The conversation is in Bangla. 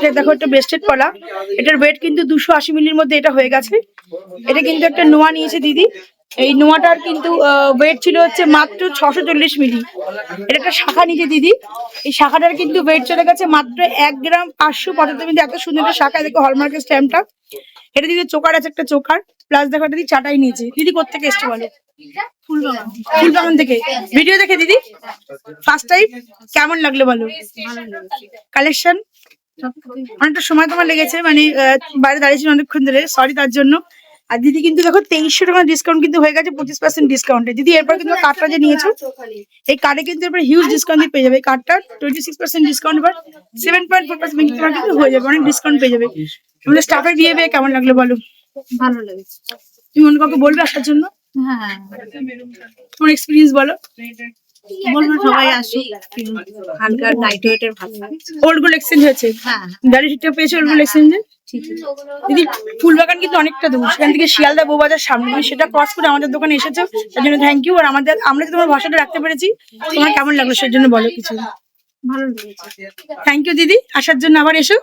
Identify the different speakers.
Speaker 1: এটা দেখো একটা বেস্টেড পলা এটার ওয়েট কিন্তু দুশো আশি মিলির মধ্যে এটা হয়ে গেছে। এটা কিন্তু একটা নোয়া নিয়েছে দিদি। এই নোয়াটার কিন্তু ওয়েট ছিল হচ্ছে মাত্র ছশো চল্লিশ মিলি। এটা একটা শাখা নিয়েছে দিদি। এই শাখাটার কিন্তু ওয়েট চলে গেছে মাত্র এক গ্রাম পাঁচশো পঁচাত্তর মিলি। এত সুন্দর একটা শাখা দেখো হলমার্কের স্ট্যাম্পটা এটা দিদি চোকার আছে একটা চোকার। প্লাস দেখো এটা দিদি চাটাই নিয়েছে। দিদি কোথেকে এসছে বলো? ফুলবাগান। থেকে। ভিডিও দেখে দিদি? ফার্স্ট টাইম কেমন লাগল বলো? কালেকশন অনেকটা সময় তোমার লেগেছে মানে আহ, বাইরে দাঁড়িয়েছিল অনেকক্ষণ ধরে সরি তার জন্য। আর দিদি কিন্তু দেখো তেইশশো টাকা ডিসকাউন্ট কিন্তু হয়ে গেছে পঁচিশ পার্সেন্ট ডিসকাউন্টে দিদি এরপর কিন্তু কার্ডটা যে নিয়েছো এই কার্ডে কিন্তু এরপর হিউজ ডিসকাউন্ট পেয়ে যাবে। কার্ডটা টোয়েন্টি সিক্স পার্সেন্ট ডিসকাউন্ট এবার সেভেন পয়েন্ট ফোর পার্সেন্ট তোমার কিন্তু হয়ে যাবে অনেক ডিসকাউন্ট পেয়ে যাবে। আমাদের স্টাফের বিয়ে বিয়ে কেমন লাগল বলো?
Speaker 2: ভালো লেগেছে।
Speaker 1: তুমি অন্য কাউকে বলবে আসার জন্য?
Speaker 2: হ্যাঁ।
Speaker 1: তোমার এক্সপিরিয়েন্স বলো।
Speaker 2: বলব সবাই আসুক হালকা লাইট ওয়েটের ভালো
Speaker 1: ওল্ড গোল্ড এক্সচেঞ্জ হয়েছে
Speaker 2: হ্যাঁ
Speaker 1: গাড়ি ঠিকঠাক পেয়েছে ওল্ড গোল্ড এক্সচেঞ্জে দিদি ফুলবাগান কিন্তু অনেকটা দূর। সেখান থেকে শিয়ালদা বৌবাজার সামনে তুমি সেটা ক্রস করে আমাদের দোকানে এসেছ। তার জন্য থ্যাংক ইউ আর আমাদের আমরা যে তোমার ভাষাটা রাখতে পেরেছি তোমার কেমন লাগল সেই জন্য বলো কিছু।
Speaker 2: ভালো লেগেছে।
Speaker 1: থ্যাংক ইউ দিদি। আসার জন্য আবার এসো।